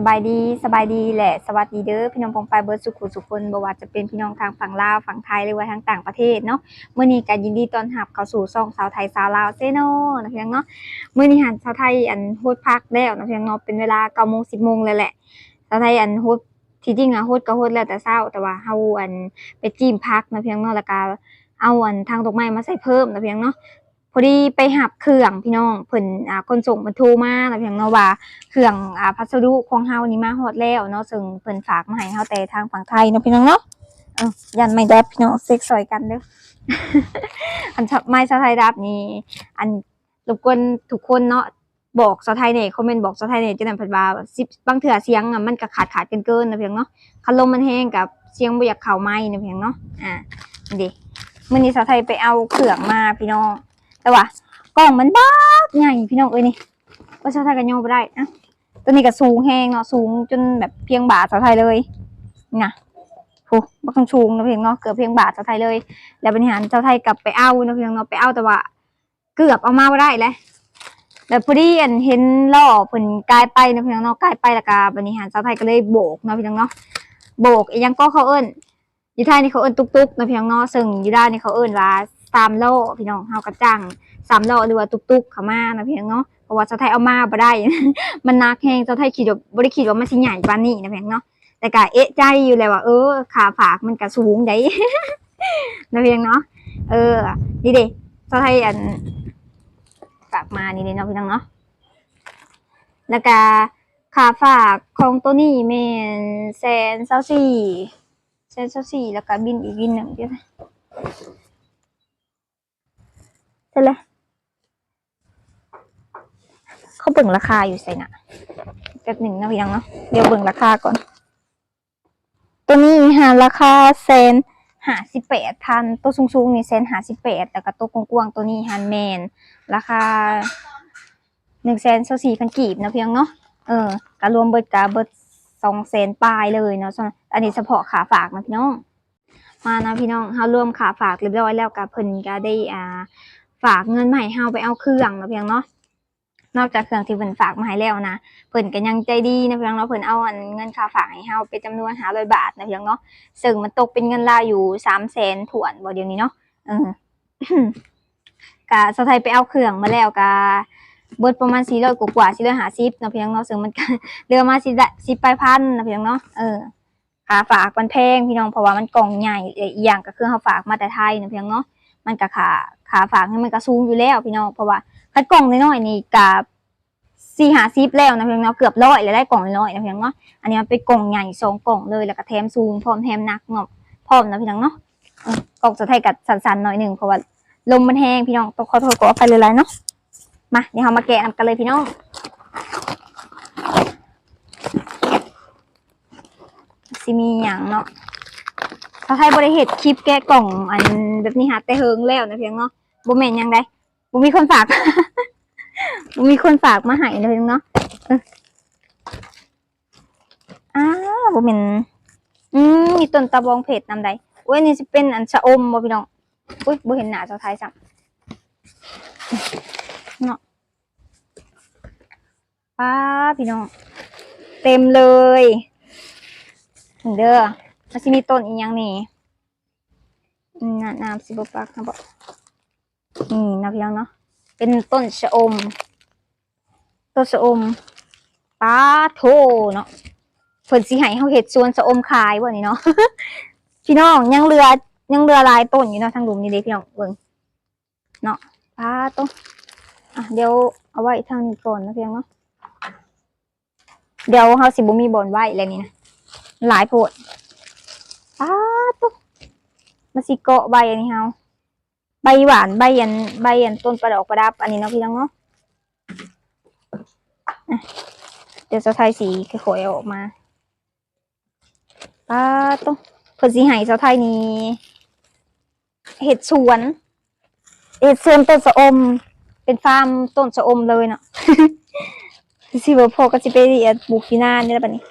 สบายดีสบายดีแหละสวัสดีเด้อพี่น้องปองไปายเบิร์ดสุขุสุขคนบ่ว่าจะเป็นพี่น้องทางฝั่งลาวฝั่งไทยหรือว่าทางต่างประเทศเนาะเมื้อนี้ก็ยินดีต้อนรับเข้าสู่ช่องสาวไทยสาวลาวเซโนนะพี่น้องเนาะเมื้อนี้หันสาวไทยอันโฮดพักแล้วนะพี่น้องเนาะเป็นเวลา9:00น10:00นเลยแหละสาวไทยอันโฮดที่จริงอะโฮดก็โฮดแล้วแต่เช้าแต่ว่าเฮาอันไปจิ้มพักนะพี่น้องเนาะแล้วก็เอาอันทางดอกไม้มาใส่เพิ่มนะพี่น้องเนาะ พอดีไปหับเครื่องพี่น้องเพิ่นอ่าคนส่งเพิ่นโทรมานะพี่น้องเนาะว่าเครื่องอ่าพัสดุของเฮานี่มาฮอดแล้วเนาะซึ่งเพิ่นฝากมาให้เฮาแต่ทางฝั่งไทยเนาะพี่น้องเนาะเออยันไม่ได้พี่น้องเซ็กซอยกันเด้ออันชไม้ชาวไทยรับนี่อันรบกวนทุกคนเนาะบอกชาวไทยเนี่ยคอมเมนต์บอกชาวไทยเนี่ยจะนำเพิ่นว่าสิบางเถื่อเสียงอะมันก็ขาดขาดเกินๆนะพี่น้องเนาะคันลมมันแห้งกับเสียงบ่อยากเข้าไม้นะพี่น้องเนาะอ่านี่ดิมื้อนี้ชาวไทยไปเอาเครื่องมาพี่น้อง แต่ว่ากล่องมันบักใหญ่พี่น้องเอ้ยนี่ว่าชาวไทยกันโยบ่ได้นะตัวนี้ก็สูงแหงเนาะสูงจนแบบเพียงบาทชาวไทยเลยน่ะโหบักคงสูงเนาะเพียงเนาะเกือบเพียงบาทชาวไทยเลย แล้วบริหารชาวไทยกลับไปเอาเนาะเพียงเนาะไปเอาแต่ว่าเกือบเอามาบ่ได้เลยแล้วพอดีอันเห็นล่อเพิ่นกลายไปเนาะเพียงเนาะกลายไปล้วก็บริหารชาวไทยก็เลยโบกเนาะพียงเนาะโบกอียังก็เขาเอิ้นอยู่ไทยนี่เขาเอิ้นตุกๆเนาะเพียงเนาะซึ่งอยู่ด้านนี่เขาเอิ้นว่า สามโลพี่น้องเฮาก็จ้างสามโล้อหรือว่าตุกๆเขามานะเพียงเนาะเพราะว่าชาวไทยเอามาบ่ได้ มันนักแฮงชาวไทยคิดบ่ได้คิดว่ามันสิใหญ่ปานนี้นะเพียงเนาะแต่ก็เอ๊ะใจอยู่และว่าเออค่าฝากมันก็สูงได้นะเพียงเนาะเออนี่เด้ชาวไทยอันฝากมานี่เด้เนาะพี่น้องเนาะแล้วก็ค่าฝากของตัวนี้แมนแสนเศร้าสี่แสนเศร้าสี่แล้วก็บินอีกบินหนึ่งเดี๋ยว เล้วเขาเบิ่งราคาอยู่ใส่น่ะแป๊บหนึ่งนะพี่ยังเนาะเดี๋ยวเบิ่งราคาก่อน ตัวนี้หาราคาเซนหาสิบแปดพันตัวสูงๆนี่เซนหาสิบแปดแต่ก็ตัวกว้างๆตัวนี้ฮันแมนราคาหนึ่งแสนสี่พันกีบนะเพียงเนาะเออการรวมเบิดกาเบิดสองแสนปลายเลยเนาะส่วนอันนี้เฉพาะขาฝากนะพี่น้อง มานะพี่น้องเฮารวมขาฝากเรียบร้อยแล้วกับเพิ่นก็ได้อ่า ฝากเงินมาให้เฮาไปเอาเครื่องนะเพียงเนาะนอกจากเครื่องที่เพิ่นฝากมาให้แล้วนะเพิ่นก็ยังใจดีนะเพียงเนาะเพิ่นเอาเงินค่าฝากให้เฮาเป็นจำนวน500บาทนะเพียงเนาะซึ่งมันตกเป็นเงินลาวอยู่300,000ถ้วนบ่เดี๋ยวนี้เนาะเออกะสไทยไปเอาเครื่องมาแล้วกะเบิดประมาณ400กว่าๆ450นะเพียงเนาะซึ่งมันเหลือมา10ละ10ปลายพันนะเพียงเนาะเออค่าฝากมันแพงพี่น้องเพราะว่ามันกล่องใหญ่อีกอย่างก็คือเฮาฝากมาแต่ไทยนะเพียงเนาะ มันก็ค่าค่าฝากนี่มันก็สูงอยู่แล้วพี่น้องเพราะว่าคัดกล่องน้อยๆนี่กับสี่หาซิปแล้วนะเพียงเนาะเกือบร้อยเลยได้กล่องน้อยนะเพียงเนาะอันนี้มันเป็นกล่องใหญ่สองกล่องเลยแล้วก็แถมซูมพร้อมแถมหนักเนาะพร้อมนะพี่น้องเนาะกล่องจะไทยกับสันๆหน่อยหนึ่งเพราะว่าลมมันแห้งพี่น้องต้องขอโทษขออภัยเลยๆเนาะมาเดี๋ยวเรามาแกะกันเลยพี่น้องสิมีอย่างเนาะ ถ้าไทยบริเหตุคลิปแกะกล่องอันแบบนี้หาแต่เฮิงแล้วนะเพียงเนาะบ่แม่นยังได้บ่มีคนฝากบ่มีคนฝากมาให้เลยงเนาะอออ้าบ่แม่นอืมมีต้นตะบองเพชรนำใดโอ้ยนี่สิเป็นอันชะอมบ่พี่น้องอุ้ยบ่เห็นหน้าเจ้าไทยซ้ำเนาะป้าพี่น้อง เต็มเลยถึงเด้อ มันสิมีต้นอีหยังนี่น้ำน้ำสิบปากนะบ่นี่นะพี่น้องเนาะเป็นต้นชะอม ต้นชะอมปาโทเนาะเพิ่นสิให้เฮาเฮ็ดสวนชะอมขายบ่นี่เนาะพี่น้องยังเหลือยังเหลือลายต้นอยู่เนาะทางหลุมนี่เด้พี่น้องเบิ่งเนาะปาต้นอะเดี๋ยวเอาไว้ทางนี้ก่อนนะพี่น้องเนาะเดี๋ยวเฮาสิบ่มีบ่อนไว้แล้วนี่นะหลายโพด ป้าต้นมันสิเกาะใบอันนี้เฮาใบหวานใบยันใบยันต้นประดอกประดับ อันนี้เนาะพี่น้องเนาะเดี๋ยวจะไทยสีขอยๆอออกมาป้าต้องเพิ่นสีไห้เจ้าไทยนี่เห็ดสวนเห็ดสวนต้นสะอม เป็นฟาร์มต้นสะอมเลยเนาะสิบ่พอก็สิไปเรียนปลูกที่หน้านี่แล้วบัดนี้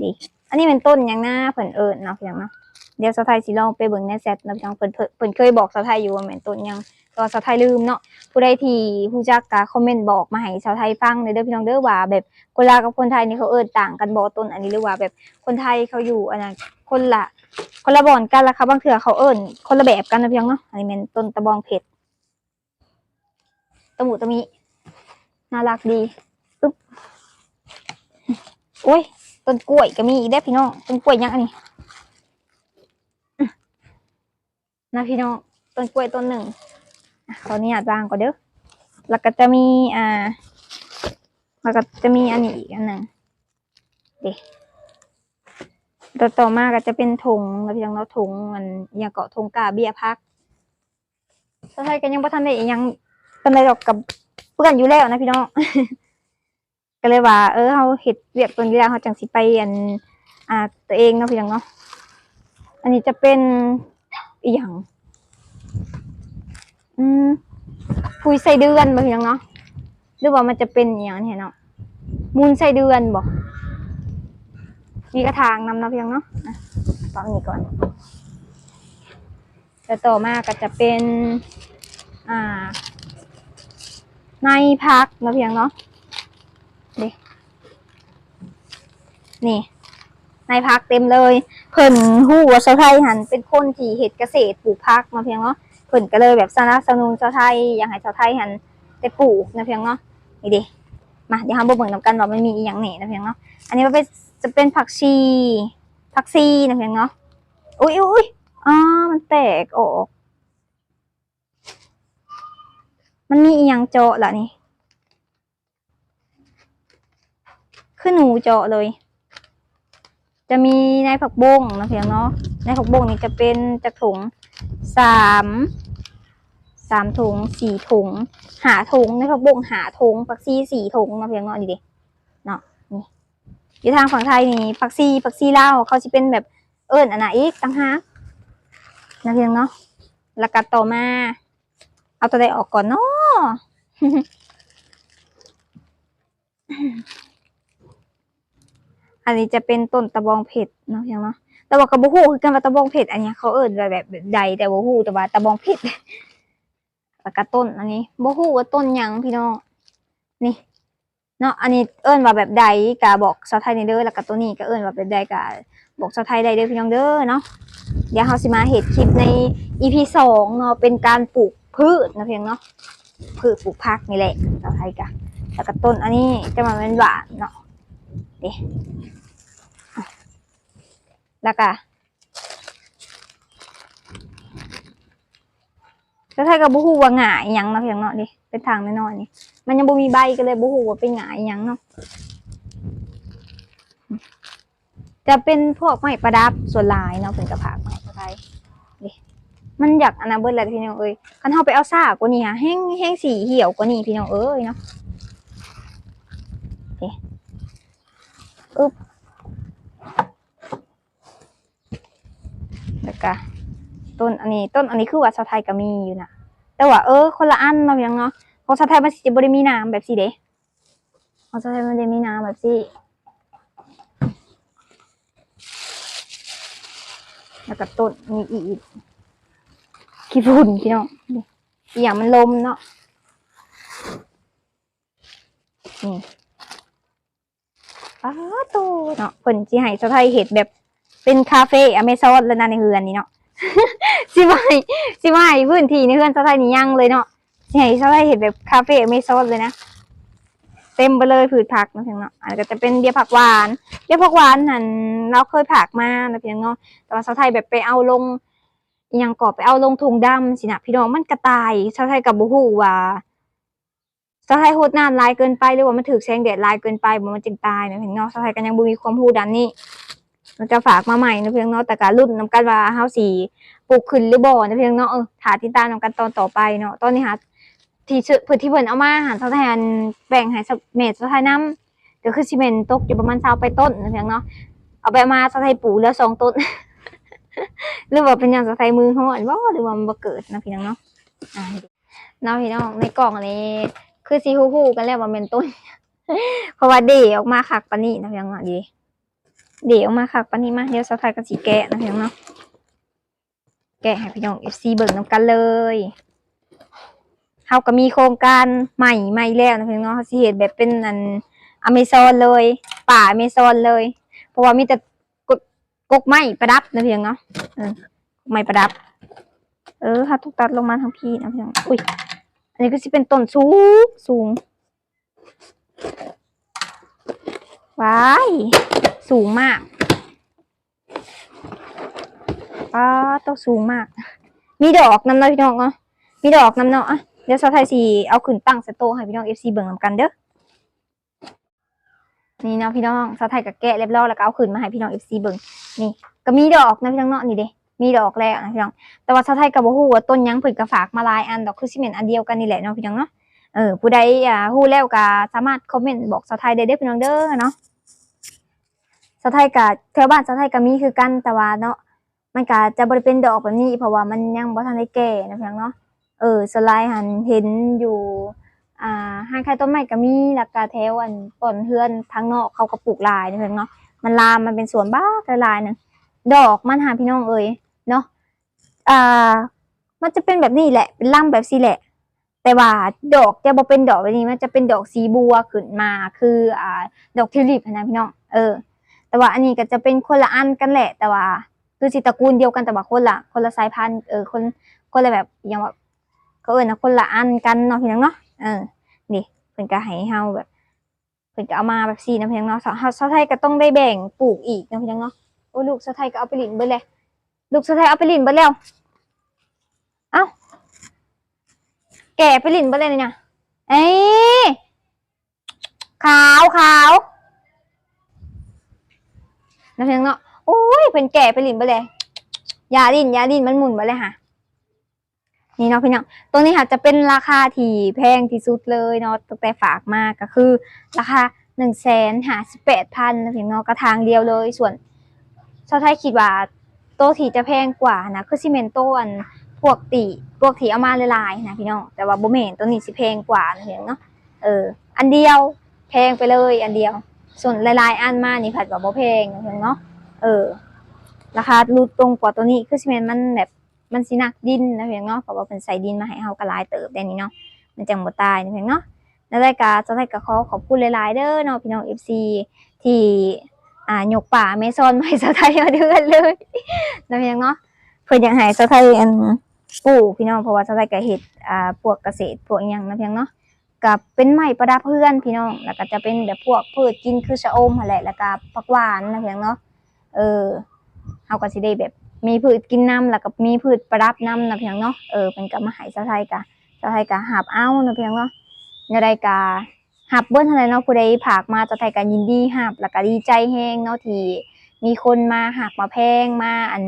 ดี อันนี้เป็นต้นยังหน้าเพิ่นเอิ้นเนาะพี่น้องเนาะเดี๋ยวสไทยสิลองไปเบิ่งในแชทนะพี่น้องเพิ่นเพิ่นเคยบอกสไทยอยู่ว่าแม่นต้นยังก็สไทยลืมเนาะผู้ใดที่ฮู้จักก็คอมเมนต์บอกมาให้สไทยฟังเด้อพี่น้องเด้อว่าแบบคนลาวกับคนไทยนี่เขาเอิ้นต่างกันบ่ต้นอันนี้หรือว่าแบบคนไทยเขาอยู่อันนั้นคนละคนละบ่อนกันละค่ะบางเทื่อเขาเอิ้นคนละแบบกันนะพี่น้องเนาะอันนี้แม่นต้นตะบองเพชรตะหมูตะมิน่ารักดีปึ๊บโอ้ย ต้นกล้วยก็มีอีกได้พี่น้องต้นกล้วยยังอันนี้นะพี่น้องต้นกล้วยต้นหนึ่งอะขออาตวางก่อนเด้อแล้วก็จะมีอ่าแล้วก็จะมีอันนี้อีกอันหนึ่งเด็ต่อต่อมาก็จะเป็นถุงแล้วพี่น้องเนาถุงมันอยังเกาะถุงกาเบียพักถ้าใครก็ยังบ่ทันได้อิหยังเป็นไรดอกกับเพื่อนอยู่แล้วนะพี่น้อง ก็เลยว่าเออเฮาเฮ็ดเวียกตัวนี้แล้วเฮาจังสิไปอันอ่าตัวเองเนาะพี่น้องเนาะอันนี้จะเป็นอีหยังอืมคุยใส่เดือนบ่พี่น้องเนาะหรือว่ามันจะเป็นอหย่างนี้เนาะมูลใส่เดือนบ่มีกระถางนำเนาะพี่น้องเนาะอะฟังนี้ก่อนแล้วต่อมาก็จะเป็น อ่า ในพักเนาะพี่น้องเนาะเด็ นี่ ในพักเต็มเลย เพิ่นฮู้ว่าชาวไทยหันเป็นคนที่เฮ็ดเกษตรปลูกผักมาเพียงเนาะเพิ่นก็เลยแบบสนับสนุนชาวไทยอยากให้ชาวไทยหันได้ปลูกนะเพียงเนาะนี่ดิมาเดี๋ยวเฮาบ่เบิ่งนํกันว่ามันมีอีหยังแหน่นะเพียงเนาะอันนี้มันเป็นจะเป็นผักชีผักชีนะเพียงเนาะอุ้ยอุ้ยอ๋อมันแตกออก มันมีอีหยังเจาะล่ะนี่คือหนูเจาะเลย จะมีในผักบงนะเพียงเนาะในผักบงนี่จะเป็นจากถุงสามสามถุงสี่ถุงหาถุงในผักบงหาถุงผักซีสี่ถุงนะเพียงเนาะนี่ดิเนาะนี่อยู่ทางฝั่งไทยนี่ผักซีผักซีเล่าเขาจะเป็นแบบเอิญอันไหนอีกตั้งหากนะเพียงเนาะแล้วก็ต่อมาเอาตัวใดออกก่อนเนาะ อันนี้จะเป็นต้นตะบองเผ็ดเนาะยังเนาะแต่ว่ากระบอกหูคือกันว่าตะบองเผ็ดอันนี้เขาเอิ้นแบบแบบใดแต่บ่ฮู้แต่ว่าตะบองเผ็ดแล้วก็ต้นอันนี้บ่ฮู้ว่าต้นยังพี่น้องนี่เนาะอันนี้เอิ้นว่าแบบใดก็บอกชาวไทยในเด้อแล้วก็ตัวนี้ก็เอิ้นว่าแบบใดก็บอกชาวไทยได้เด้อพี่น้องเด้อเนาะเดี๋ยวเฮาสิมาเฮ็ดคลิปใน EP สองเนาะเป็นการปลูกพืชนะเพียงเนาะพืชปลูกผักนี่แหละชาวไทยก็แล้วก็ต้นอันนี้จะมาเป็นหวานเนาะเด้ แล้วก็แล้วถ้ากับบุหูว่าหงายยังเนาะเพียงเนาะดิเป็นทางน้อยๆนี่ มันยังบ่มีใบก็เลยบุหูว่าเป็นหงายยังเนาะจะเป็นพวกไม้ประดับส่วนลายเนาะเป็นกระถางไม้ประดับดิมันอยากอนาเบิดแหละพี่น้องเอ้ยคันเฮาไปเอาซากว่านี้ฮะแห้งแห้งสีเหี่ยวกว่านี้พี่น้องเอ้ยเนาะอึ๊บ ก็ต้นอันนี้ ต้นอันนี้คือว่าชาวไทยก็มีอยู่นะแต่ว่าเออคนละอันเนาะเพียงเนาะของชาวไทยมันจะบ่ได้มีน้ำแบบสิเด้ของชาวไทยมันจะมีน้ำแบบสิแล้วก็ต้นมีอีกขี้ฝุ่นพี่น้องอีกอย่างมันลมเนาะนี่อ้าตูเนาะเพิ่นสิให้ชาวไทยเห็ดแบบ เป็นคาเฟ่อเมซอนแล้วนะในเฮือนนี่เนาะ สิบายสิบายพื้นที่ในเฮือนสไทยนี่ยังเลยเนาะสิให้สไทยเห็นแบบคาเฟ่อเมซอนเลยนะ เต็มไปเลยผืดผักนะเพียงเนาะอันนก็จะเป็นเบียร์ผักหวานเบียร์ผักหวานหันเราเคยผักมานะเพียงเนาะ แต่ว่าสาวไทยแบบไปเอาลงยังกอบไปเอาลงถุงดำสินะพี่น้องมันกระตายสาวไทยกับบูฮูว่าสาวไทยโหดน้ำลายเกินไปหรือว่ามันถือแสงแดดลายเกินไปมันจึงตายนะเพียงเนาะสาวไทยกันยังบ่มีความรู้ด้านนี้ มันจะฝากมาใหม่นะเพียงเนาะแต่การรุ่นน้ำกันว่าเฮาสีปลูกขึ้นหรือบ่นะเพียงเนาะเออถาติดตามนำกันตอนต่อไปเนาะตอนนี้หาที่ชื่อพิ่นที่เพิ่นเอามาหารทดแทนแบ่งให้เมดสะทายน้ำก็คือซีเมนตกอยู่ประมาณ20ไปต้นนะเพียงเนาะเอาไปมาสะทายปูแล้วสองต้น หรือว่าเป็นอย่างสะทายมือฮ้อนบ่าหรือว่ามันบ่เกิดนะพี่น้องเนาะอ่าเนาะพี่น้องในกล่องนี้คือสิฮู้ๆกันแล้วว่าเป็นต้น เพราะว่าเดออกมาคักปานนี้นะเพียงเนาะดี เดี๋ยวมาค่ะปันนี้มาเดี๋ยวสะทยกับสีแกะนะเพียงเนาะแกะให้พี่น้อง FC เบิ่งนํกันเลยเฮาก็มีโครงการใหม่ใหม่แล้วนะพี่น้องเฮาสิเฮ็ดแบบเป็นอันอเมซอนเลย ป่าอเมซอนเลย เพราะว่ามีแต่กกกกไม้ประดับนะพี่น้องเนาะไม้ประดับ เออถ้าทุกตัดลงมาทางพี่นะพี่น้องอุ้ยอันนี้ก็สิเป็นต้นสูงสูง ว้าย สูงมากป้าต้องสูงมาก มีดอกน้ำเนาะพี่น้องเนาะมีดอกน้ำเนาะอะเดี๋ยวสาวไทยสีเอาขึ้นตั้งสโตให้พี่น้องเอฟซีเบิ่งนำกันเด้อนี่เนาะพี่น้องสาวไทยกับแกะเรียบร้อยแล้วก็เอาขึ้นมาให้พี่น้องเอฟซีเบิ่งนี่ ก็มีดอกนะพี่น้องเนาะนี่เด้มีดอกแล้วนะพี่น้อง แต่ว่าชาวไทยกับบ่ฮู้ว่าต้นยังเพิ่นก็ฝากมาลายอันดอกคือสิแม่นอันเดียวกันนี่แหละเนาะพี่น้องเนาะ เออผู้ใดอ่าฮู้แล้วก็สามารถคอมเมนต์บอกชาวไทยได้เด้อพี่น้องเด้อเนาะ ชาวไทยกับแถวบ้านชาวไทยก็มีคือกันแต่ว่าเนาะมันก็จะบ่ได้เป็นดอกแบบนี้ เพราะว่ามันยังบ่ทันได้แก่นะพี่น้องเนาะเออสไลด์หันเห็นอยู่อ่าห้างขายต้นไม้ก็มีแล้วก็แถวอันต้นเฮือนทางนอกเขาก็ปลูกลายนะพี่น้องเนาะมันลามมันเป็นสวนบ้าลายนึงดอกมันหาพี่น้องเอ้ยเนาะอ่ามันจะเป็นแบบนี้แหละเป็นล่ำแบบสีแหละ แต่ว่าดอกจะบ่เป็นดอกแบบนี้มันจะเป็นดอกสีบัวขึ้นมาคืออ่าดอกทิวลิปนะพี่น้องเออ แต่ว่าอันนี้ก็จะเป็นคนละอันกันแหละ แต่ว่าคือสิตระกูลเดียวกันแต่ว่าคนละคนละสายพันธุ์เออคนคนละแบบอย่างว่าเขาเอิ้นะคนละอันกันเนาะพี่น้องเนาะเออนี่เพิ่นก็ให้เฮาแบบเพิ่นก็เอามาแบบซี่นะพี่น้องเนาะเฮาชาวไทยก็ต้องได้แบ่งปลูกอีกนะพี่น้องเนาะโอ้ลูกชาวไทยก็เอาไปหลินเบิดเลยลูกชาวไทยเอาไปหลินเบิดแล้วเอ้าแก่ไปหลินเบิดเลยเนี่ยเอ้ขาวขาว นะเพียงเนาะโอ้ยเป็นแก่ไปหลินเบิดเลยยาดินยาดินมันหมุนเบิดเลยค่ะ นี่เนาะพี่น้องตัวนี้ค่ะจะเป็นราคาที่แพงที่สุดเลยเนาะตั้งแต่ฝากมากก็คือ ราคาหนึ่งแสนหาสิบแปดพันนะพี่น้องกระทางเดียวเลย ส่วนชาวไทยคิดว่าโตวที่จะแพงกว่านะคือซีเมนโตอันพวกตีพวกที่เอามาละลายนะพี่น้องแต่ว่าโบ่แม่นตัวนี้สิแพงกว่านะพี่น้องเนาะเอออันเดียวแพงไปเลยอันเดียว ส่วนละลายๆอันมานี่ผัดว่าบ่แพงนะพี่น้องเนาะเออ ราคารูดตรงกว่าตัวนี้คือสิแม่นมันแบบมันสินักดินนะเพี่น้องเนาะเพราะว่าเป็นใส่ดินมาให้เฮาก็หลายเติบแต่นี้เนาะมันจังบ่ตายนะพี่น้องเนาะในรายการจะได้ก็ขอขอบคุณหลายๆเด้อเนาะพี่น้อง FC ที่อ่าหยกป่าเมซอนไมาให้สาวไทยมาเดือนเลยนะพี่น้องเนาะเพิ่นอยากให้สาวไทยอันปลูกพี่น้องเพราะว่าชาวไร่ก็เฮ็ดอ่าพวกเกษตรพวกอิหยังนะเพียงเนาะ กับเป็นไม้ประดับเพื่อนพี่น้อง แล้วก็จะเป็นแบบพวกพืชกินคือชะอมหั่นแหละแล้วก็ผักหวานนะเพียงเนาะ เออเฮาก็สิได้แบบมีพืชกินน้ำแล้วก็มีพืชประดับน้ำนะเพียงเนาะ เออเป็นก็มาให้ชาวไทยก็ชาวไทยก็หับเอานะเพียงเนาะในรายกาหับเบิ้นอะไรเนาะผู้ใดผากมาชาวไทยก็ยินดีหับแล้วก็ดีใจแฮงเนาะที่มีคนมาหักมาแพงมาอัน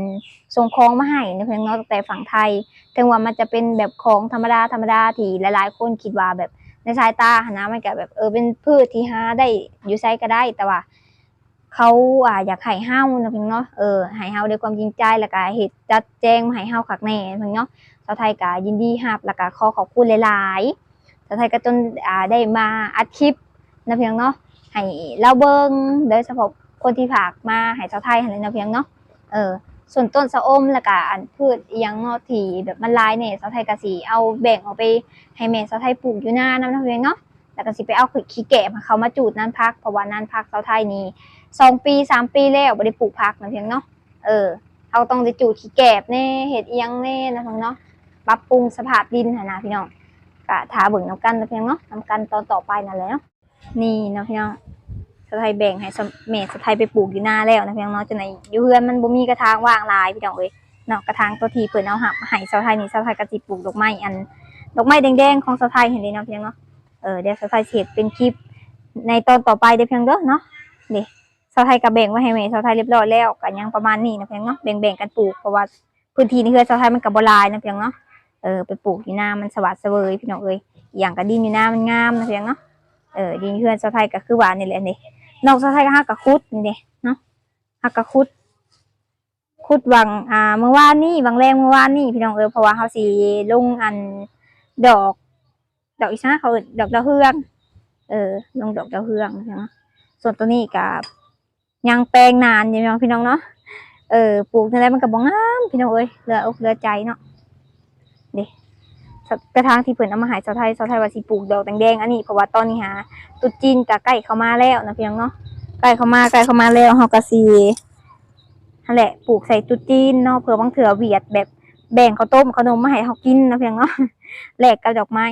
ส่งของมาให้นะเพียงเนาะตั้งแต่ฝั่งไทย ถึงว่ามันจะเป็นแบบของธรรมดาธรรมดาที่หลายๆ คนคิดว่าแบบ ในสายตาหนะมันก็แบบเออเป็นพืชที่หาได้อยู่ไสก็ได้แต่ว่า เขาอ่าอยากให้เฮานะเพิ่นเนาะเออให้เฮาด้วยความจริงใจแล้วก็เฮ็ดจัดแจงมาให้เฮาคักแน่เพิ่นเนาะชาวไทยก็ยินดีรับแล้วก็ขอขอบคุณหลายๆชาวไทยก็จนอ่าได้มาอัดคลิปนะเพียงเนาะให้เราเบิ่งโดยเฉพาะคนที่ฝากมาให้ชาวไทยหั่นแหละนะเพียงเนาะเออ ส่วนต้นสะอมแล้วก็อันพืชอิหยังเนาะที่แบบมันหลายเนี่ยสาวไทยก็สิเอาแบ่งออกไปให้แม่สาวไทยปลูกอยู่หน้านำนาะเพียงเนาะแล้วก็สิไปเอาขี้แกะมาเขามาจูดนั้นพักเพราะว่านั้นพักสาวไทยนี่สองปีสามปีแล้วบ่ได้ปลูกพักนะเพียงเนาะเออเขาต้องได้จูดขี้แกบแน่เฮ็ดอีหยังแน่นะเพียงเนาะปรับปรุงสภาพดินหนะพี่น้องก็ถาเบิ่งนํกันนะเพียงเนาะนํกันตอนต่อไปนั่นแหละเนาะนี่เนาะพี่น้อง สะไทยแบ่งให้สะแม่สะไทยไปปลูกอยู่หน้าแล้วนะพี่น้องเนาะจังไดอยู่เฮือนมันบ่มีกระถางว่างหลายพี่น้องเอ้ยเนาะกระถางตัวที่เพิ่นเอาหับให้สะไทยนี่สะไทยก็สิปลูกดอกไม้อันดอกไม้แดงๆของสะไทยเห็นเลยเนาะพี่น้องเนาะเออเดี๋ยวสะไทยสิเฮ็ดเป็นคลิปในตอนต่อไปเด้อเพียงเด้อเนาะนี่สะไทยก็แบ่งไว้ให้แม่สะไทยเรียบร้อยแล้วก็ยังประมาณนี้นะเพียงเนาะแบ่งๆกันปลูกเพราะว่าพื้นที่ในเฮือนสะไทยมันก็บ่หลายนะเพียงเนาะเออไปปลูกอยู่หน้ามันสวัสดิ์เสวยพี่น้องเอ้ยอย่างก็ดินอยู่หน้ามันงามนะเพียงเนาะเออดินเฮือนสไทยก็คือว่านี่แหละนี่ นอกจากไทยก็ฮักกะคุดนี่เด้เนาะฮักกะคุด คุดวังอ่าเมื่อวานนี่วังแรงเมื่อวานนี่พี่น้องเออเพราะว่าเขาสีลงอันดอก ดอกอีสานเขาดอกดาวเฮืองเออ ลงดอกดาวเฮืองเนาะส่วนตัวนี้กับยังแปลงนานอยู่เนาะพี่น้องเนาะเออปลูกในไรมันก็บ่งามพี่น้องเอ้ยเหลืออกเหลือใจเนาะเด้ กระทางที่เพิ่นเอามาหายชาวไทยชาวไทยว่าสิปลูกดอกแดงๆอันนี้เพราะว่าตอนนี้หาตรุษจีนก็ใกล้เข้ามาแล้วนะพี่น้องเนาะใกล้เข้ามาใกล้เข้ามาแล้วเฮาก็สินั่นแหละปลูกใส่ตรุษจีนเนาะเผื่อบางเถื่อเวียดแบบแบ่งข้าวต้มขนมมาให้เฮากินนะพี่น้องเนาะแลกกับดอกไม้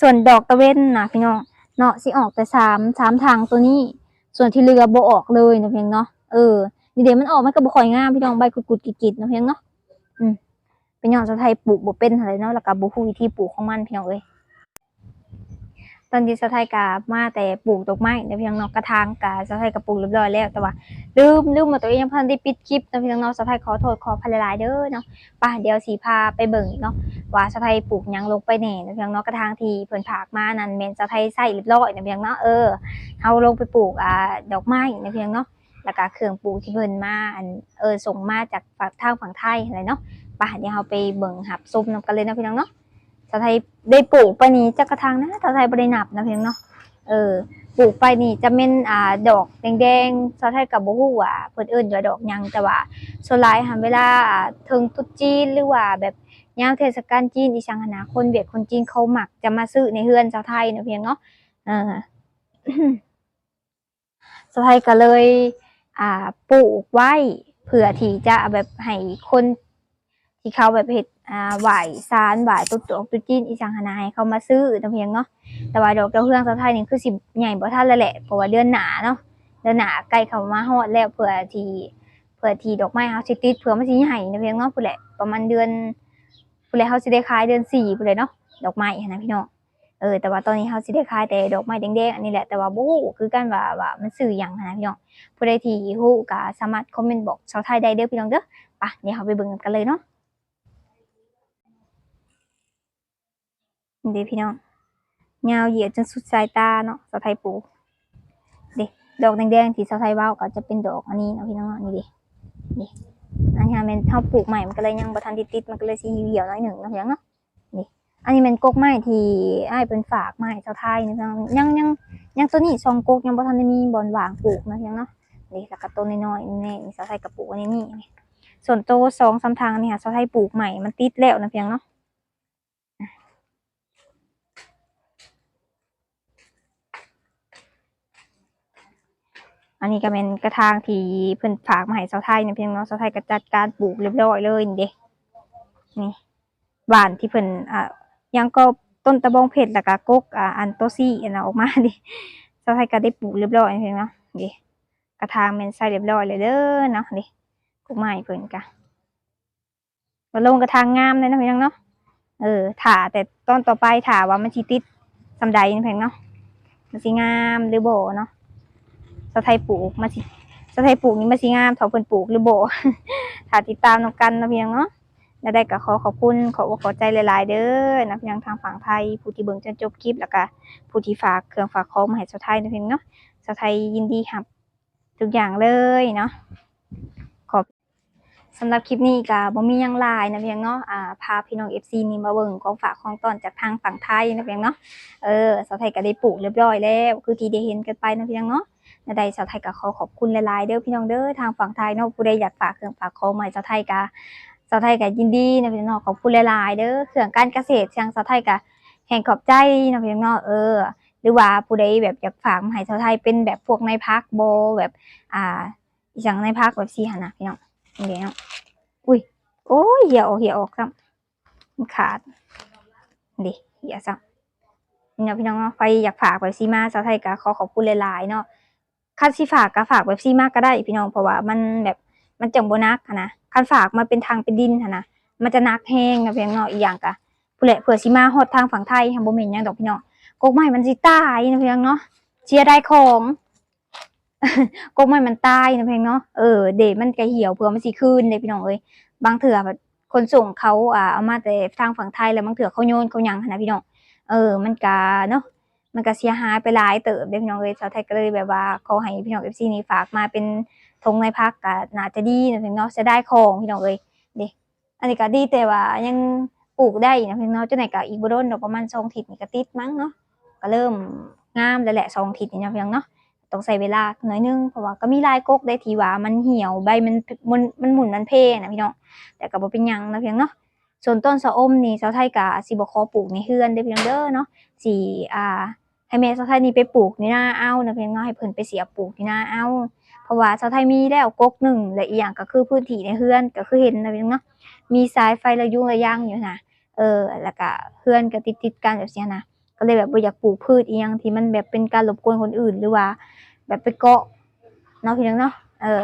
ส่วนดอกตะเวนนะพี่น้องเนาะสิออกแต่สามสามทางตัวนี้ ส่วนที่เหลือโบออกเลยนะเพียงเนาะเออนี่เดี๋ยวมันออกมันก็บ่ค่อยงามพี่น้องใบกุดๆกิดๆนะเพียงเนาะ เป็นยอดสะไทยปลูกบ่เป็นอะไรเนาะแล้วก็บ่ฮู้วิธีปลูกของมันพี่น้องเอ้ยตอนที่สะไทยกะมาแต่ปลูกดอกไม้นะพี่น้องเนาะกระถางกะสะไทยก็ปลูกเรียบร้อยแล้วแต่ว่าลืมลืมว่าตัวเองยังพันได้ปิดคลิปนะพี่น้องเนาะสะไทยขอโทษขออภัยหลายเด้อเนาะป่ะเดี๋ยวสิพาไปเบิ่งเนาะว่าสะไทยปลูกยังลงไปแหน่นะเพียงเนาะกระทางที่เพิ่นผากมานั่นแม่นสะไทยใส่เรียบร้อยนะเพียงเนาะเออเฮาลงไปปลูกอ่าดอกไม้นะเพียงเนาะแล้วก็เครื่องปลูกที่เพิ่นมาอันเออส่งมาจากฝั่งทางฝั่งไทยอะไรเนาะ ป่ะเดี๋ยวเฮาไปเบิ่งหับซุมนํกันเลยนะพี่น้องเนาะสะไทยได้ปลูกไปนี่จักกระทางนะสะไทยบ่ได้นับนะเพียงเนาะเออปลูกไปนี่จะเป็นอ่าดอกแดงๆสะไทยก็บ่ฮู้ว่าเพิ่นเอิ้นว่าดอกหยังแต่ว่าส่วนหลายหันเวลาถึงตรุษจีนหรือว่าแบบยามเทศกาลจีนอีสังหนาคนเวียดคนจีนเขาหมักจะมาซื้อในเฮือนชาวไทยนะเพียงเนาะเออชาวไทยก็เลย อ่าปลูกไว้เผื่อที่จะแบบให้คน ที่เขาแบบเห็ดอ่าไหวซานไหวตุ๊ดตุ๊ดตุ๊ดจีนอีสังหนาให้เขามาซื้อเนาะเพียงเนาะแต่ว่าดอกเจ้าเฮืองชาวไทยนี่คือสิใหญ่บ่ทันแล้วแหละเพราะว่าเดือนหนาเนาะเดือนหนาใกล้เข้ามาฮอดแล้วเผื่อทีเผื่อทีดอกไม้เฮาสิติดเผื่อมันสิใหญ่เนาะเพียงเนาะพุ่นแหละประมาณเดือนพุ่นแหละเฮาสิได้ขายเดือนสี่พุ่นเลยเนาะดอกไม้นะพี่น้องเออแต่ว่าตอนนี้เฮาสิได้ขายแต่ดอกไม้แดงๆอันนี้แหละแต่ว่าบ่ฮู้คือกันว่าว่ามันสื่อหยังนะพี่น้องผู้ใดที่ฮู้ก็สามารถคอมเมนต์บอกชาวไทยได้เด้อพี่น้องเด้อไปะเดี๋ยวเฮาไปเบิ่งกันเลยเนาะ เด้พี่น้องยาวเหยียดจนสุดสายตาเนาะชาวไทยปลูกเด้ดอกแดงๆที่ชาวไทยเว้าก็จะเป็นดอกอันนี้เนาะพี่น้องนี่เด้นี่อันนี้มันเฮาปลูกใหม่มันก็เลยยังบ่ทันติดๆมันก็เลยสิเหี่ยวหน่อยหนึ่งเนาะเพียงเนาะนี่อันนี้เป็นกกไม้ที่อ้ายเป็นฝากมาให้ชาวไทยนี่เพียยังยังยังตัวนี้สองกกยังบ่ทันได้มีบอนวางปลูกนะเพียงเนาะนี่แล้วก็ต้นน้อยๆนี่นี่ชาวไทยก็ปลูกอันนี้นี่ส่วนโตสองสามทางนี่ค่ะชาวไทยปลูกใหม่มันติดแล้วนะเพียงเนาะ อันนี้ก็เป็นกระถางที่เพิ่นฝากมาให้ชาวไทยเนี่ยเพียงเนาะชาวไทยก็จัดการปลูกเรียบร้อยเลยนี่เด้นี่บ้านที่เพิ่นอ่ายังก็ต้นตะบองเพชรแล้วก็กกอ่าอันโตซี่อันน่ะออกมาดิสาวไทยก็ได้ปลูกเรียบร้อยเพียงเนาะดิกระถางแม่นใส่เรียบร้อยเลยเด้อเนาะดิกกไม้เพิ่นก็ก็ลงกระถางงามเลยนะพี่น้องเนาะเออถ่าแต่ต้นต่อไปถ่าว่ามันสิติดสำใดนี่เพียงเนาะมันสิงามหรือบ่เนาะ สาวไทยปลูกมันสิสาวไทยปลูกนี่มันสิงามเท่าเพิ่นปลูกหรือโบถ้าติดตามนกันนาะพี่น้องเนาะและได้ก็ขอขอบคุณขอบอกขอใจหลาย ๆ เด้อนะพี่น้องทางฝั่งไทย ผู้ที่เบิ่งจนจบคลิปแล้วก็ผู้ที่ฝากเครื่องฝากของมาให้ชาวไทยนะพี่น้องเนาะชาวไทยยินดีครับ ทุกอย่างเลยเนาะขอบสำหรับคลิปนี้ก็บ่มียังลายนะพี่น้องเนาะอ่าพาพี่น้อง FC นี่มาเบิ่งของฝากของต้อนจากทางฝั่งไทยนะพี่น้องเนาะเออชาวไทยก็ได้ปลูกเรียบร้อยแล้ว คือที่ได้เห็นกันไปนะพี่น้องเนาะ และได้ชาวไทยก็ขอขอบคุณหลายๆเด้อพี่น้องเด้อทางฝั่งไทยเนาะผู้ใดอยากฝากเครื่องฝากของมาให้ชาวไทยก็สาวไทยก็ยินดีนะพี่น้องขอบคุณหลายๆเด้อเครื่องการเกษตรทางสาวไทยก็แห่งขอบใจนะพี่น้องเออ หรือว่าผู้ใดแบบอยากฝากมาให้สาวไทยเป็นแบบพวกในพักโบแบบอ่าอย่างในพักแบบซีหันนะพี่น้องนี่เนาะอุ้ยโอ้ยเหี่ยวเหี่ยวออกซ้ำมันขาดดิเหี่ยวซ้ำนี่เนาะพี่น้องเนาะใครอยากฝากแบบซีมาสาวไทยก็ขอขอบคุณหลายๆเนาะ คันสิฝากก็ฝากแบบซีมากก็ได้พี่น้องเพราะว่ามันแบบมันจังโบนักนะคันฝากมาเป็นทางเป็นดินนะมันจะนักแห้งนะเพียงเนาะอีกอย่างกะผู้เละเผื่อสิมาฮอดทางฝั่งไทยทางบ่แม่นยังดอกพี่น้องกกไม้มันสิตายนะเพียงเนาะเชียร์ได้ของกกไม้มันตายนะเพียงเนาะเออเดมันก็เหี่ยวเผื่อมันสิคืนเด้พี่น้องเอ้ยบางเถื่อแบบคนส่งเขาอ่าเอามาแต่ทางฝั่งไทยแล้วบางเถื่อเขาโยนเขายังนะพี่น้องเออมันก็เนาะ มันก็เสียหายไปหลายเติบเด้พี่น้องเอ้ยชาวไทยก็เลยแบบว่าขอให้พี่น้อง FC นี่ฝากมาเป็นทงในพักก็น่าจะดีนะพี่น้องจะได้ของพี่น้องเอ้ยเด็อันนี้ก็ดีแต่ว่ายังปลูกได้นะพี่น้องจังไหนก็อีกบ่โดนดอกประมาณ2ทิศนี่ก็ติดมั้งเนาะก็เริ่มงามแล้วแหละ2ทิศนี่นะพี่น้องเนาะต้องใช้เวลาหน่อยนึงเพราะว่าก็มีลายกกได้ทีว่ามันเหี่ยวใบมันมันมันหมุนมันเพ่นะพี่น้องแต่ก็บ่เป็นยังนะพียงเนาะส่วนต้นสะอมนี่ชาวไทยก็สิบ่ขอปลูกในเฮือนเด้พี่น้องเด้อเนาะสิอ่า ให้แม่ชาวไทยนี่ไปปลูกนี่นาเอานะเพียงเนาะให้เพิ่นไปเสียปลูกนี่นาเอาเพราะว่าชาวไทยมีแล้วกกหนึ่งและอีกอย่างก็คือพื้นที่ในเฮือนก็คือเห็นนะพี่น้องเนาะมีสายไฟระยุงระยางอยู่นะเออแล้วก็เฮือนก็ติดติดกันแบบเนี้ยนะก็เลยแบบบ่อยากปลูกพืชอีหยังที่มันแบบเป็นการรบกวนคนอื่นหรือว่า แบบไปเกาะเนาะพี่น้องเนาะเออ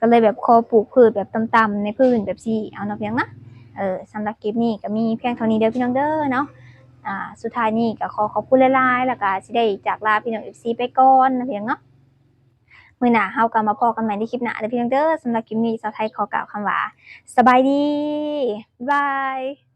ก็เลยแบบขอปลูกพืชแบบต่ำๆในพื้นแบบซี่เอาเนาะพี่น้องนะเออสำหรับคลิปนี้ก็มีเพียงเท่านี้เด้อพี่น้องเด้อเนาะ อ่าสุดท้ายนี้ก็ขอขอบคุณหลายๆแล้วก็สิได้จากลาพี่น้องเอฟซีไปก่อนนะพี่น้องเนาะมื้อหน้าเฮาก็มาพอกันใหม่ในคลิปหน้าเด้อพี่น้องเด้อสำหรับคลิปนี้สาวไทยขอกล่าวคำว่าสบายดีบ๊ายบาย